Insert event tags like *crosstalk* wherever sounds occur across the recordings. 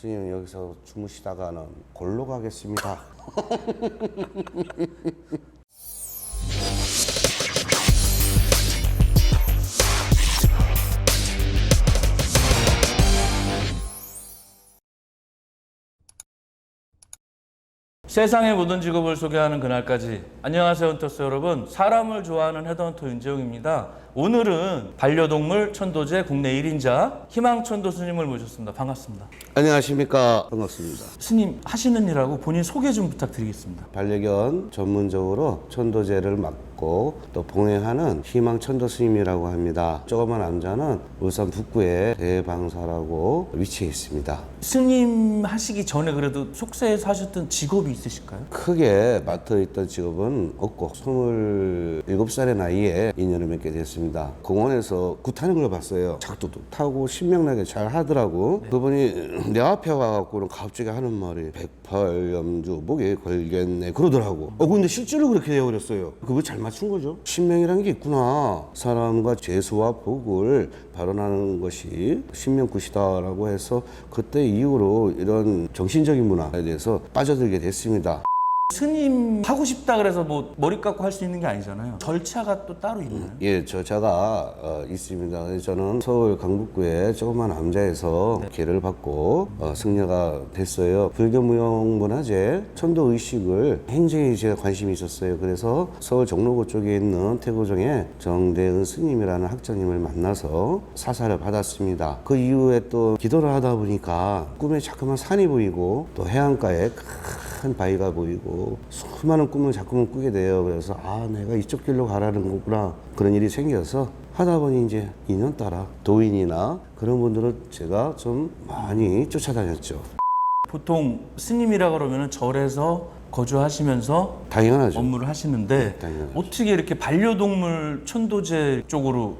스님 여기서 주무시다가는 골로 가겠습니다. *laughs* 세상의 모든 직업을 소개하는 그날까지. 안녕하세요 헌터스 여러분. 사람을 좋아하는 헤드헌터 윤재용입니다 오늘은 반려동물 천도제 국내 1인자 희망천도 스님을 모셨습니다 반갑습니다 안녕하십니까. 반갑습니다. 스님 하시는 일하고 본인 소개 좀 부탁드리겠습니다 반려견 전문적으로 천도제를 맡고 또 봉행하는 희망 천도 스님이라고 합니다. 조그만 남자는 울산 북구에 대방사라고 위치해 있습니다. 스님 하시기 전에 그래도 속세에서 하셨던 직업이 있으실까요? 크게 맡아 있던 직업은 없고 27살의 나이에 인연을 맺게 됐습니다. 공원에서 굿하는 걸 봤어요. 작두도 타고 신명나게 잘 하더라고. 그분이 내 앞에 와갖고는 갑자기 하는 말이 백팔염주 목에 걸겠네 그러더라고. 어 근데 실제로 그렇게 되어버렸어요. 그거 잘 맞춘 거죠. 신명이라는 게 있구나. 사람과 재수와 복을 발언하는 것이 신명굿이다라고 해서 그때 이후로 이런 정신적인 문화에 대해서 빠져들게 됐습니다. 스님 하고 싶다 그래서 뭐 머리 깎고 할 수 있는 게 아니잖아요 절차가 또 따로 있나요? 예, 저자가 어, 있습니다. 그래서 저는 서울 강북구에 조그만 남자에서 기회를 받고 어, 승려가 됐어요. 불교무용문화재 천도 의식을 굉장히 제가 관심이 있었어요. 그래서 서울 종로구 쪽에 있는 태고정에 정대은 스님이라는 학장님을 만나서 사사를 받았습니다. 그 이후에 또 기도를 하다 보니까 꿈에 자꾸만 산이 보이고 또 해안가에 큰 바위가 보이고 수많은 꿈을 자꾸만 꾸게 돼요. 그래서 아 내가 이쪽 길로 가라는 거구나 그런 일이 생겨서 하다 보니 이제 인연 따라 도인이나 그런 분들을 제가 좀 많이 쫓아다녔죠. 보통 스님이라 그러면 절에서 거주하시면서 당연하죠. 업무를 하시는데 당연하죠. 어떻게 이렇게 반려동물 천도제 쪽으로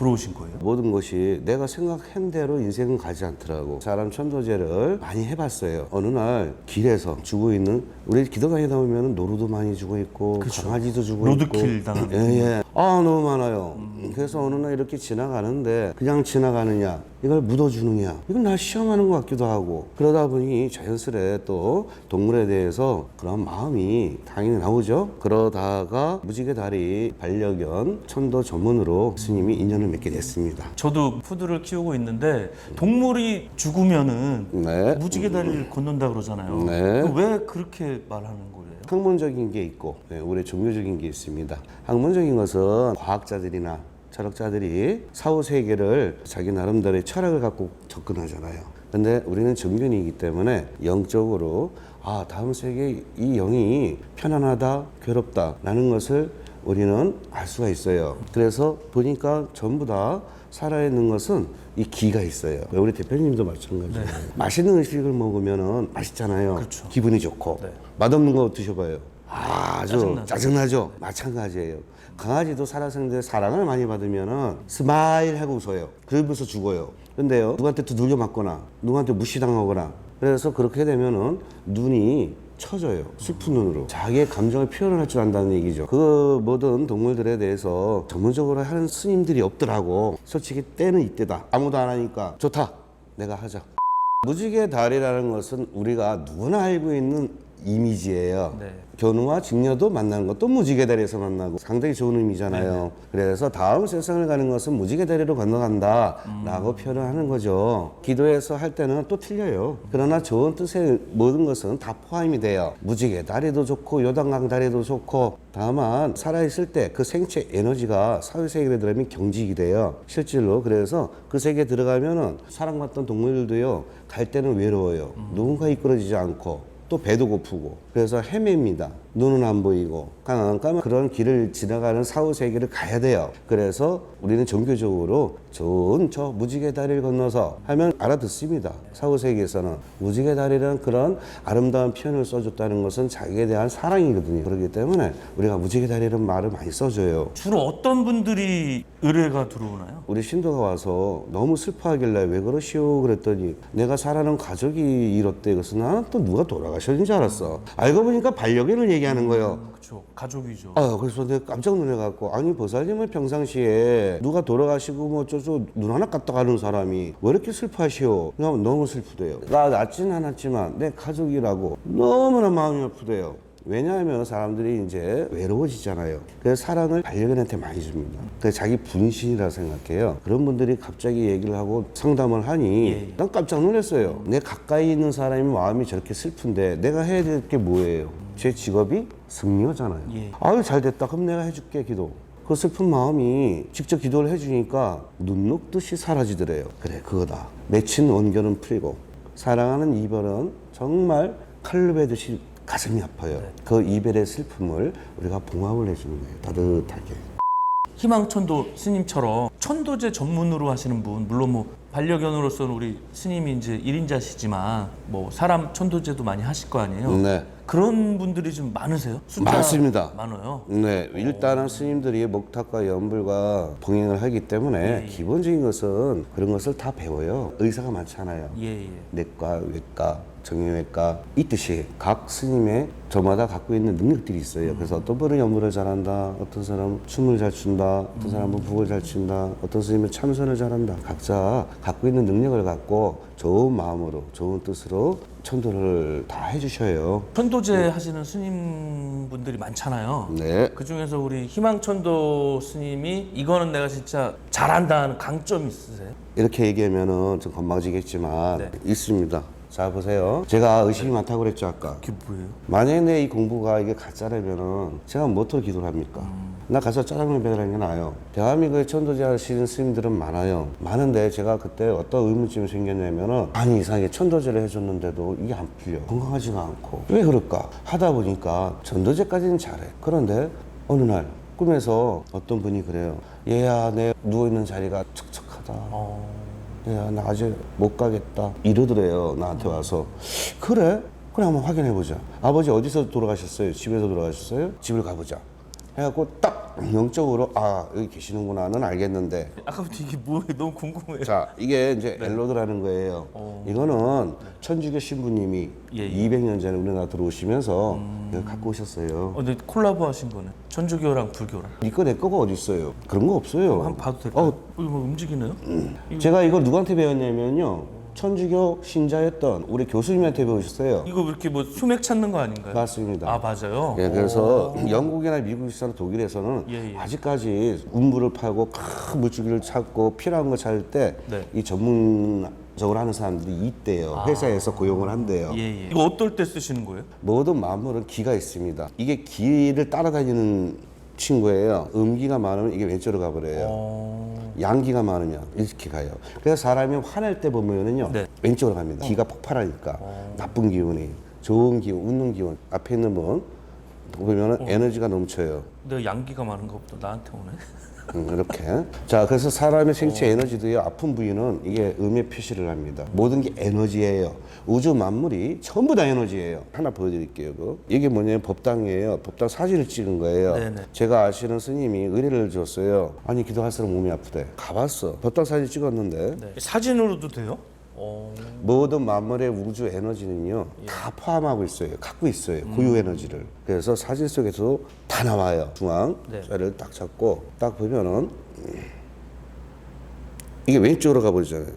들어오신 거예요? 모든 것이 내가 생각한 대로 인생은 가지 않더라고. 사람 천도제를 많이 해봤어요. 어느 날 길에서 죽어 있는 우리 기도 다니다 보면 노루도 많이 죽어 있고 강아지도 죽어 로드킬 있고 당하는 예, 예. 아 너무 많아요. 그래서 어느 날 이렇게 지나가는데 그냥 지나가느냐 이걸 묻어주느냐 이건 날 시험하는 것 같기도 하고 그러다 보니 자연스레 또 동물에 대해서 그런 마음이 당연히 나오죠. 그러다가 무지개 다리 반려견 천도 전문으로 스님이 인연을 맺게 됐습니다. 저도 푸드를 키우고 있는데 동물이 죽으면은 네. 무지개 다리를 건넌다 그러잖아요. 네. 왜 그렇게 말하는 거예요? 학문적인 게 있고 네, 우리 종교적인 게 있습니다. 학문적인 것은 과학자들이나 철학자들이 사후 세계를 자기 나름대로의 철학을 갖고 접근하잖아요. 근데 우리는 정견이기 때문에 영적으로 아 다음 세계 이 영이 편안하다 괴롭다라는 것을 우리는 알 수가 있어요. 그래서 보니까 전부 다 살아있는 것은 이 기가 있어요. 우리 대표님도 마찬가지예요. 맛있는 음식을 먹으면은 맛있잖아요. 그렇죠. 기분이 좋고 네. 맛없는 거 드셔봐요. 아주 짜증나죠. 짜증나죠. 마찬가지예요. 강아지도 살아생들 사랑을 많이 받으면은 스마일 하고 웃어요. 그러면서 죽어요. 근데요, 누구한테 두들겨 맞거나, 누구한테 무시당하거나, 그래서 그렇게 되면은 눈이 처져요. 슬픈 눈으로. 자기의 감정을 표현을 할줄 안다는 얘기죠. 그 모든 동물들에 대해서 전문적으로 하는 스님들이 없더라고. 솔직히 때는 이때다. 아무도 안 하니까 좋다. 내가 하자. 무지개 달이라는 것은 우리가 누구나 알고 있는 이미지예요. 네. 견우와 직녀도 만나는 것도 무지개 다리에서 만나고 상당히 좋은 의미잖아요. 그래서 다음 세상을 가는 것은 무지개 다리로 건너간다라고 표현을 하는 거죠. 기도해서 할 때는 또 틀려요. 그러나 좋은 뜻의 모든 것은 다 포함이 돼요. 무지개 다리도 좋고 요단강 다리도 좋고 다만 살아있을 때 그 생체 에너지가 사회세계에 들어가면 경직이 돼요. 실질로 그래서 그 세계에 들어가면은 사랑받던 동물들도요 갈 때는 외로워요. 누군가 이끌어지지 않고 또 배도 고프고 그래서 헤맵니다. 눈은 안 보이고 깜깜한 그런 길을 지나가는 사후 세계를 가야 돼요. 그래서 우리는 종교적으로 좋은 저 무지개 다리를 건너서 하면 알아듣습니다. 사후 세계에서는 무지개 다리라는 그런 아름다운 표현을 써줬다는 것은 자기에 대한 사랑이거든요. 그렇기 때문에 우리가 무지개 다리라는 말을 많이 써줘요. 주로 어떤 분들이 의뢰가 들어오나요? 우리 신도가 와서 너무 슬퍼하길래 왜 그러시오 그랬더니 내가 살아는 가족이 이렇대 그래서 나는 또 누가 돌아가셨는지 알았어 알고 보니까 반려견을 얘기 하는 거예요. 그렇죠. 가족이죠. 아, 그래서 내가 깜짝 놀래갖고 아니 보살님은 평상시에 누가 돌아가시고 뭐 저저 눈 하나 깠다 가는 사람이 왜 이렇게 슬퍼하시오? 너무 슬프대요. 나 낫진 않았지만 내 가족이라고 너무나 마음이 아프대요. 왜냐하면 사람들이 이제 외로워지잖아요. 그래서 사랑을 반려견한테 많이 줍니다. 그래서 자기 분신이라 생각해요. 그런 분들이 갑자기 얘기를 하고 상담을 하니 난 깜짝 놀랐어요. 내 가까이 있는 사람이 마음이 저렇게 슬픈데 내가 해야 될 게 뭐예요? 제 직업이 승려잖아요. 예. 아유 잘 됐다. 그럼 내가 해줄게 기도. 그 슬픈 마음이 직접 기도를 해주니까 눈 녹듯이 사라지더래요. 그래 그거다. 맺힌 원결은 풀리고 사랑하는 이별은 정말 칼로 베듯이 가슴이 아파요. 그 이별의 슬픔을 우리가 봉합을 해주는 거예요. 따뜻하게. 희망천도 스님처럼 천도제 전문으로 하시는 분 물론 뭐 반려견으로서는 우리 스님이 이제 일인자시지만뭐 사람 천도제도 많이 하실 거 아니에요. 네. 그런 분들이 좀 많으세요? 숫자 많습니다. 많아요. 네, 일단은 스님들이 목탁과 연불과 봉행을 하기 때문에 기본적인 것은 그런 것을 다 배워요. 의사가 많잖아요. 예, 예. 내과, 외과, 정형외과 있듯이 각 스님의 저마다 갖고 있는 능력들이 있어요. 그래서 어떤 분은 연물을 잘한다, 어떤 사람은 춤을 잘 춘다, 어떤 사람은 북을 잘 춘다, 어떤 스님은 참선을 잘한다. 각자 갖고 있는 능력을 갖고 좋은 마음으로, 좋은 뜻으로 천도를 다 해주셔요. 천도제 하시는 스님분들이 많잖아요. 네. 그 중에서 우리 희망천도 스님이 이거는 내가 진짜 잘한다 하는 강점 있으세요? 이렇게 얘기하면은 좀 건방지겠지만 네. 있습니다. 자 보세요. 제가 의심이 많다고 그랬죠 아까. 그게 뭐예요? 만약에 내 이 공부가 이게 가짜라면은 제가 뭐로 기도를 합니까? 나 가서 짜장면 배달하는 게 나아요. 대한민국에 천도제 하시는 스님들은 많아요. 많은데 제가 그때 어떤 의문점이 생겼냐면은 아니 이상하게 천도제를 해줬는데도 이게 안 풀려. 건강하지가 않고. 왜 그럴까? 하다 보니까 천도제까지는 잘해. 그런데 어느 날 꿈에서 어떤 분이 그래요. 얘야 내 누워있는 자리가 척척하다. 어... 야, 나 아직 못 가겠다. 이러더래요, 나한테 와서. 그래? 그래, 한번 확인해보자. 아버지 어디서 돌아가셨어요? 집에서 돌아가셨어요? 집을 가보자. 해갖고 딱 영적으로, 아, 여기 계시는구나는 알겠는데. 아까부터 이게 뭐예요? 너무 궁금해요. 자, 이게 이제 엘로드라는 거예요. 이거는 천주교 신부님이 예, 예. 200년 전에 우리나라 들어오시면서 이걸 갖고 오셨어요. 어, 근데 콜라보 하신 거네. 천주교랑 불교랑. 니꺼 내 거가 어딨어요? 그런 거 없어요. 한번 봐도 될까요? 어, 어, 이거 뭐 움직이네요? 제가 이걸 누구한테 배웠냐면요. 천주교 신자였던 우리 교수님한테 배우셨어요. 이거 이렇게 뭐 수맥 찾는 거 아닌가요? 맞습니다. 아 맞아요. 예, 그래서 영국이나 미국이나 독일에서는 예, 예. 아직까지 운물을 팔고 큰 물줄기를 찾고 필요한 거 찾을 때 이 네. 전문적으로 하는 사람들이 있대요. 회사에서 고용을 한대요. 아. 예, 예. 이거 어떨 때 쓰시는 거예요? 모든 만물은 기가 있습니다. 이게 기를 따라다니는 친구예요. 음기가 많으면 이게 왼쪽으로 가버려요. 어... 양기가 많으면 이렇게 가요. 그래서 사람이 화낼 때 보면은요 네. 왼쪽으로 갑니다. 기가 폭발하니까 나쁜 기운이 좋은 기운, 웃는 기운 앞에 있는 분 보면은 에너지가 넘쳐요. 내가 양기가 많은 것보다 나한테 오네. 음, 이렇게. 자, 그래서 사람의 생체 에너지도요, 아픈 부위는 이게 음의 표시를 합니다. 모든 게 에너지예요. 우주 만물이 전부 다 에너지예요. 하나 보여드릴게요. 그. 이게 뭐냐면 법당이에요. 법당 사진을 찍은 거예요. 네네. 제가 아시는 스님이 의뢰를 줬어요. 아니, 기도할수록 몸이 아프대. 가봤어. 법당 사진 찍었는데. 네. 사진으로도 돼요? 어... 모든 만물의 우주 에너지는요 다 포함하고 있어요. 갖고 있어요 고유 에너지를. 그래서 사진 속에서도 다 나와요. 중앙. 네. 자리를 딱 잡고 딱 보면은 음, 이게 왼쪽으로 가버리잖아요.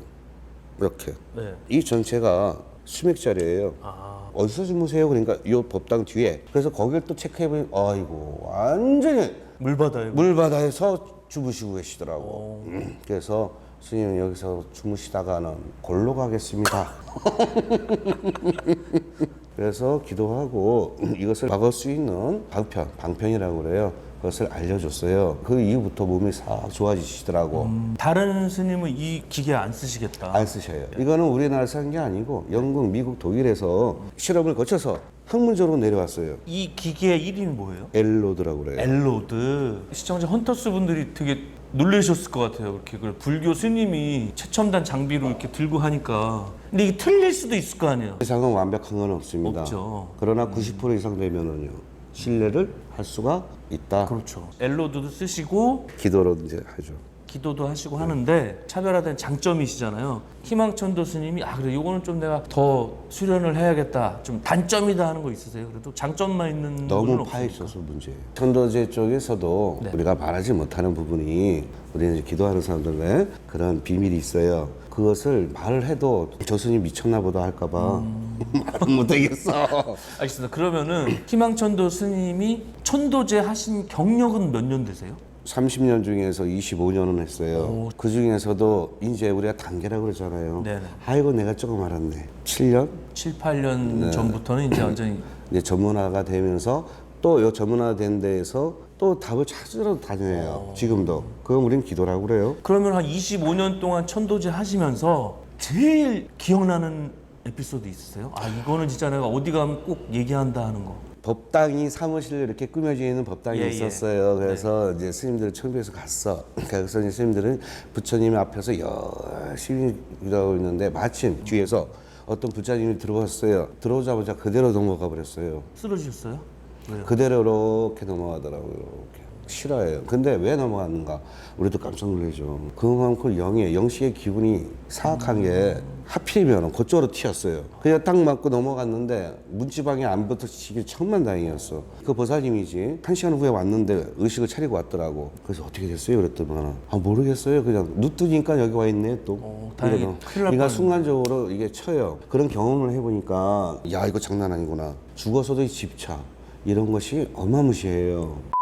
이렇게. 네. 이 전체가 수맥 자리예요. 아. 어디서 주무세요? 그러니까 이 법당 뒤에. 그래서 거기를 또 체크해보니 아이고 완전히 물바다에 물바다에서 주무시고 계시더라고. 음, 그래서 스님 여기서 주무시다가는 골로 가겠습니다. *laughs* 그래서 기도하고 이것을 막을 수 있는 방편, 방편이라고 그래요. 그것을 알려줬어요. 그 이후부터 몸이 싹 좋아지시더라고. 다른 스님은 이 기계 안 쓰시겠다. 안 쓰셔요. 이거는 우리나라에서 한 게 아니고 영국, 미국, 독일에서 실험을 거쳐서 학문적으로 내려왔어요. 이 기계의 1위는 뭐예요? 엘로드라고 그래요. 엘로드. 시청자 헌터스 분들이 되게 놀라셨을 것 같아요. 이렇게 그 불교 스님이 최첨단 장비로 이렇게 들고 하니까. 근데 이게 틀릴 수도 있을 거 아니에요. 세상은 완벽한 건 없습니다. 없죠. 그러나 90% 이상 되면은요 신뢰를 할 수가 있다. 그렇죠. 엘로드도 쓰시고 기도로 이제 하죠. 기도도 하시고 하는데 차별화된 장점이시잖아요. 희망천 도 스님이 아 그래 요거는 좀 내가 더 수련을 해야겠다. 좀 단점이다 하는 거 있으세요? 그래도 장점만 있는 너무. 파 있어서 문제예요. 천도제 쪽에서도 네. 우리가 말하지 못하는 부분이 우리는 이제 기도하는 사람들의 그런 비밀이 있어요. 그것을 말을 해도 교수님 미쳤나 보다 할까봐 음. *laughs* 말을 못하겠어. 알겠습니다. 그러면은 희망천도 스님이 천도제 하신 경력은 몇 년 되세요? 30년 중에서 25년은 했어요. 오. 그 중에서도 이제 우리가 단계라고 그러잖아요. 네네. 아이고 내가 조금 알았네. 7년? 7, 8년 네. 전부터는 이제 완전히 *clears throat* 이제 전문화가 되면서 또 요 전문화 된 데에서 또 답을 찾으러 다녀요. 지금도. 그건 우린 기도라고 그래요. 그러면 한 25년 동안 천도제 하시면서 제일 기억나는 에피소드 있으세요? 아 이거는 진짜 내가 어디 가면 꼭 얘기한다 하는 거. 법당이 사무실 이렇게 꾸며져 있는 법당이 예, 예. 있었어요. 그래서 이제 스님들 청주에서 갔어. *clears throat* 그래서 이제 스님들은 부처님 앞에서 열심히 기도하고 있는데 마침 뒤에서 어떤 부처님이 들어왔어요. 들어오자마자 그대로 넘어가 버렸어요. 쓰러지셨어요? 왜요? 그대로 이렇게 넘어가더라고요. 이렇게. 싫어해요. 근데 왜 넘어갔는가? 우리도 깜짝 놀라죠. 그만큼 영의 영식의 기분이 사악한 게 하필이면 그쪽으로 튀었어요. 그냥 딱 맞고 넘어갔는데 문지방에 안 붙어치기 천만 다행이었어. 그 보살님이지. 한 시간 후에 왔는데 의식을 차리고 왔더라고. 그래서 어떻게 됐어요? 그랬더니 아 모르겠어요. 그냥 눈 뜨니까 여기 와 있네 또. 어, 다행히. 큰일 그러니까. 순간적으로 이게 쳐요. 그런 경험을 해보니까 야 이거 장난 아니구나. 죽어서도 이 집차 이런 것이 어마무시해요.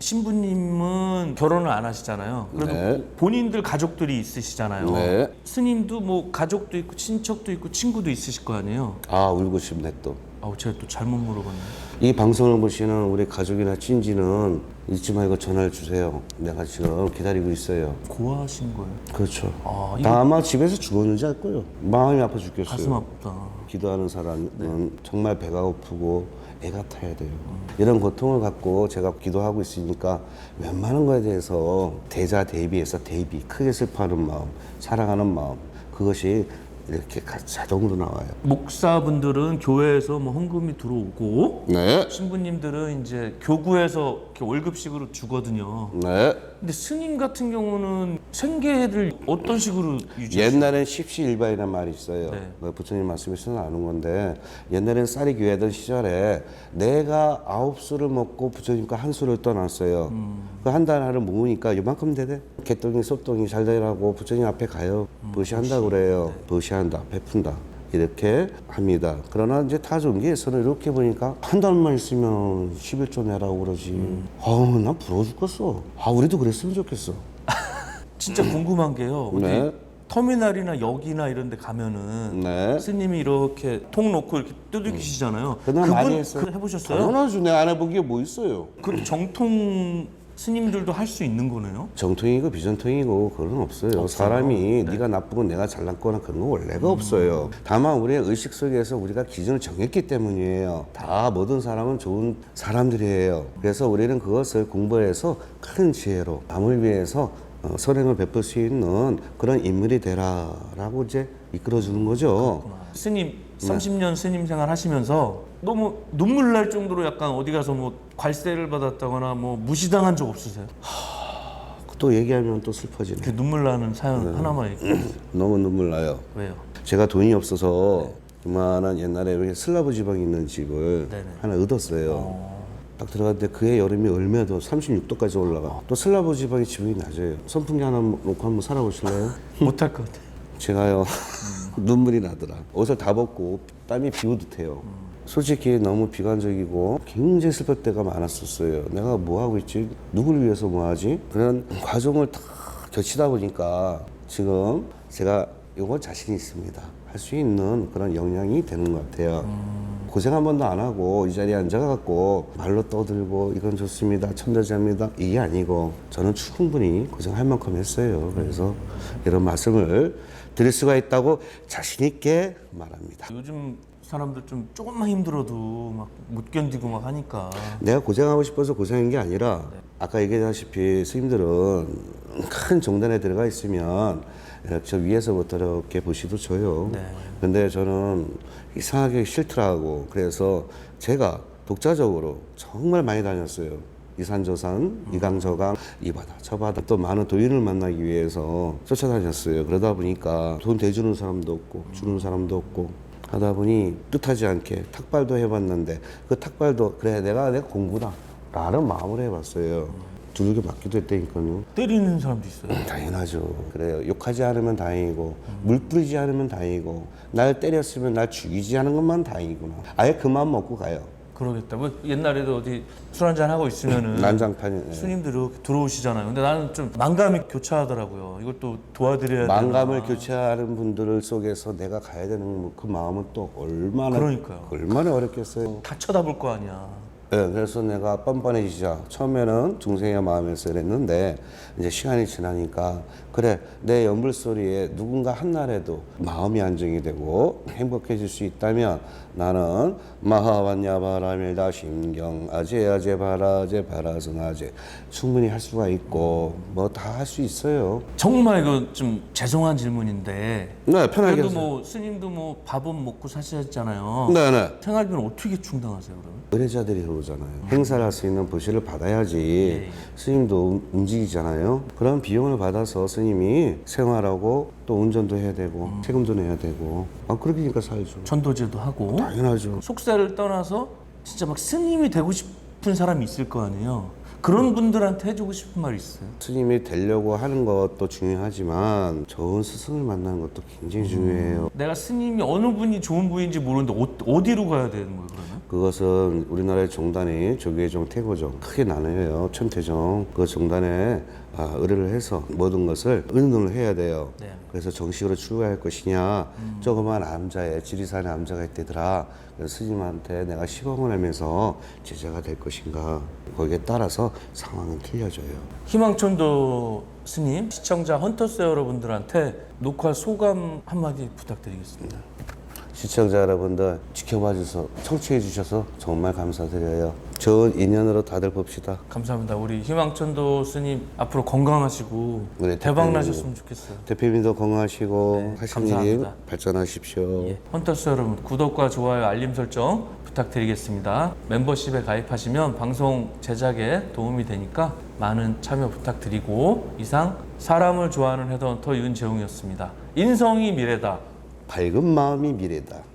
신부님은 결혼을 안 하시잖아요. 그래도 네. 본인들 가족들이 있으시잖아요. 네. 스님도 뭐 가족도 있고 친척도 있고 친구도 있으실 거 아니에요. 아 울고 싶네 또. 아우 제가 또 잘못 물어봤네. 이 방송을 보시는 우리 가족이나 친지는 잊지 말고 전화를 주세요. 내가 지금 기다리고 있어요. 고아하신 거예요. 그렇죠. 아, 이거 다 아마 집에서 죽었는지 알 거예요. 마음이 아파 죽겠어요. 가슴 아프다. 기도하는 사람은 정말 배가 고프고 애가 타야 돼요. 이런 고통을 갖고 제가 기도하고 있으니까 웬만한 거에 대해서 대자 대비해서 대비 크게 슬퍼하는 마음, 사랑하는 마음 그것이 이렇게 가- 자동으로 나와요. 목사분들은 교회에서 뭐 헌금이 들어오고 네, 신부님들은 이제 교구에서 이렇게 월급식으로 주거든요. 네. 근데 스님 같은 경우는 생계를 어떤 식으로 유지하세요? 옛날엔 십시일반이라는 말이 있어요. 네. 뭐 부처님 말씀에서는 아는 건데 옛날엔 쌀이 귀하던 시절에 내가 아홉 수를 먹고 부처님과 한 수를 떠났어요. 음. 그한 달 하루 모으니까 이만큼 되대. 개똥이 소똥이 잘 되라고 부처님 앞에 가요. 음, 버시한다 그래요. 버시한다, 베푼다. 이렇게 합니다. 그러나 이제 타종기에서는 이렇게 보니까 한 달만 있으면 11조 내라고 그러지. 음. 아우, 난 부러워 죽겠어. 아, 우리도 그랬으면 좋겠어. *laughs* 진짜 궁금한 게요. 어디 네. 터미널이나 역이나 이런 데 가면은 네. 스님이 이렇게 통 놓고 이렇게 두들기시잖아요. 그날 많이 했어요. 그 해보셨어요? 당연하죠. 안 해본 게 뭐 있어요. 그 정통 스님들도 할 수 있는 거네요. 정통이고 비정통이고 그런 없어요. 사람이 네 가 나쁘고 내가 잘났거나 그런 거 원래가 없어요. 다만 우리의 의식 속에서 우리가 기준을 정했기 때문이에요. 다 모든 사람은 좋은 사람들이에요. 그래서 우리는 그것을 공부해서 큰 지혜로 남을 위해서 어, 선행을 베풀 수 있는 그런 인물이 되라라고 이제 이끌어주는 거죠. 스님 30년 스님 생활 하시면서 너무 눈물 날 정도로 약간 어디 가서 뭐 괄세를 받았다거나 뭐 무시당한 적 없으세요? 또 얘기하면 또 슬퍼지네. 그 눈물 나는 사연 네. 하나만 *clears throat* 얘기해 주세요. 너무 눈물 나요. 왜요? 제가 돈이 없어서 그만한 옛날에 이렇게 슬라브 지방에 있는 집을 네네. 하나 얻었어요. 딱 들어갔는데 그해 여름이 얼마도 36도까지 올라가. 또 슬라브 지방의 지붕이 낮아요. 선풍기 하나 놓고 한번 살아보실래요? *laughs* 못할 것 같아. 제가요 *laughs* 눈물이 나더라. 옷을 다 벗고 땀이 비오듯해요. 솔직히 너무 비관적이고 굉장히 슬플 때가 많았었어요. 내가 뭐 하고 있지? 누굴 위해서 뭐 하지? 그런 과정을 다 거치다 보니까 지금 제가 이건 자신 있습니다. 할 수 있는 그런 역량이 되는 것 같아요. 고생 한 번도 안 하고 이 자리에 앉아갖고 말로 떠들고 이건 좋습니다. 천도제입니다. 이게 아니고 저는 충분히 고생할 만큼 했어요. 그래서 이런 말씀을 드릴 수가 있다고 자신 있게 말합니다. 요즘 사람들 좀 조금만 힘들어도 막 못 견디고 막 하니까 내가 고생하고 싶어서 고생한 게 아니라 아까 얘기했다시피 스님들은 큰 정단에 들어가 있으면 저 위에서부터 이렇게 보시도 줘요. 네. 근데 저는 이상하게 싫더라고. 그래서 제가 독자적으로 정말 많이 다녔어요. 이산저산, 이강저강, 이 바다, 저 바다 또 많은 도인을 만나기 위해서 쫓아다녔어요. 그러다 보니까 돈 대주는 사람도 없고 주는 사람도 없고 하다 보니 뜻하지 않게 탁발도 해봤는데 그 탁발도 그래 내가 내가 공부다 라는 마음으로 해봤어요. 두들겨 맞기도 했다니까요. 때리는 사람도 있어요. 당연하죠. 그래요. 욕하지 않으면 다행이고 물 뿌리지 않으면 다행이고 날 때렸으면 날 죽이지 않은 것만 다행이구나. 아예 그만 먹고 가요. 그러겠다. 뭐 옛날에도 어디 술 한잔 하고 있으면은 난장판이 네. 스님들이 이렇게 들어오시잖아요. 근데 나는 좀 망감이 교차하더라고요. 이것도 도와드려야 망감을 되나. 교체하는 분들을 속에서 내가 가야 되는 그 마음은 또 얼마나 그러니까요. 얼마나 어렵겠어요. 다 쳐다볼 거 아니야. 네, 그래서 내가 뻔뻔해지자. 처음에는 중생의 마음에서 그랬는데 이제 시간이 지나니까 그래 내 연불 소리에 누군가 한 날에도 마음이 안정이 되고 행복해질 수 있다면 나는 마하반야 바라밀다 심경 아제 아제 바라제 바라승아제 충분히 할 수가 있고 뭐 다 할 수 있어요. 정말 이거 좀 죄송한 질문인데 네 편하게 그래도. 뭐 스님도 뭐 밥은 먹고 사시잖아요. 네네. 생활비는 어떻게 충당하세요 그러면? 의뢰자들이 그러잖아요. 행사를 할 수 있는 부시를 받아야지 스님도 움직이잖아요. 그런 비용을 받아서 스님이 생활하고 또 운전도 해야 되고 세금도 내야 되고 아 그러니까 살죠. 전도제도 하고 당연하죠. 속세를 떠나서 진짜 막 스님이 되고 싶은 사람이 있을 거 아니에요. 그런 분들한테 해주고 싶은 말 있어요. 스님이 되려고 하는 것도 중요하지만 좋은 스승을 만나는 것도 굉장히 중요해요. 내가 스님이 어느 분이 좋은 분인지 모르는데 어, 어디로 가야 되는 거예요 그러면? 그것은 우리나라의 종단이 조계종, 태고종 크게 나눠요. 천태종 그 종단에 아, 의뢰를 해서 모든 것을 의논을 해야 돼요. 네. 그래서 정식으로 출가할 것이냐 조그만 암자에 지리산에 암자가 있대더라. 그래서 스님한테 내가 시범을 하면서 제자가 될 것인가 거기에 따라서 상황은 틀려져요. 희망천도 스님 시청자 헌터스 여러분들한테 녹화 소감 한마디 부탁드리겠습니다. 시청자 여러분들 지켜봐 주셔서 청취해 주셔서 정말 감사드려요. 좋은 인연으로 다들 봅시다. 감사합니다. 우리 희망천도 스님 앞으로 건강하시고 네, 대박 대표님. 나셨으면 좋겠어요. 대표님도 건강하시고 네, 하시는 일 감사합니다. 발전하십시오. 예, 헌터스 여러분 구독과 좋아요 알림 설정 부탁드리겠습니다. 멤버십에 가입하시면 방송 제작에 도움이 되니까 많은 참여 부탁드리고 이상 사람을 좋아하는 헤드헌터 윤재웅이었습니다. 인성이 미래다. 밝은 마음이 미래다.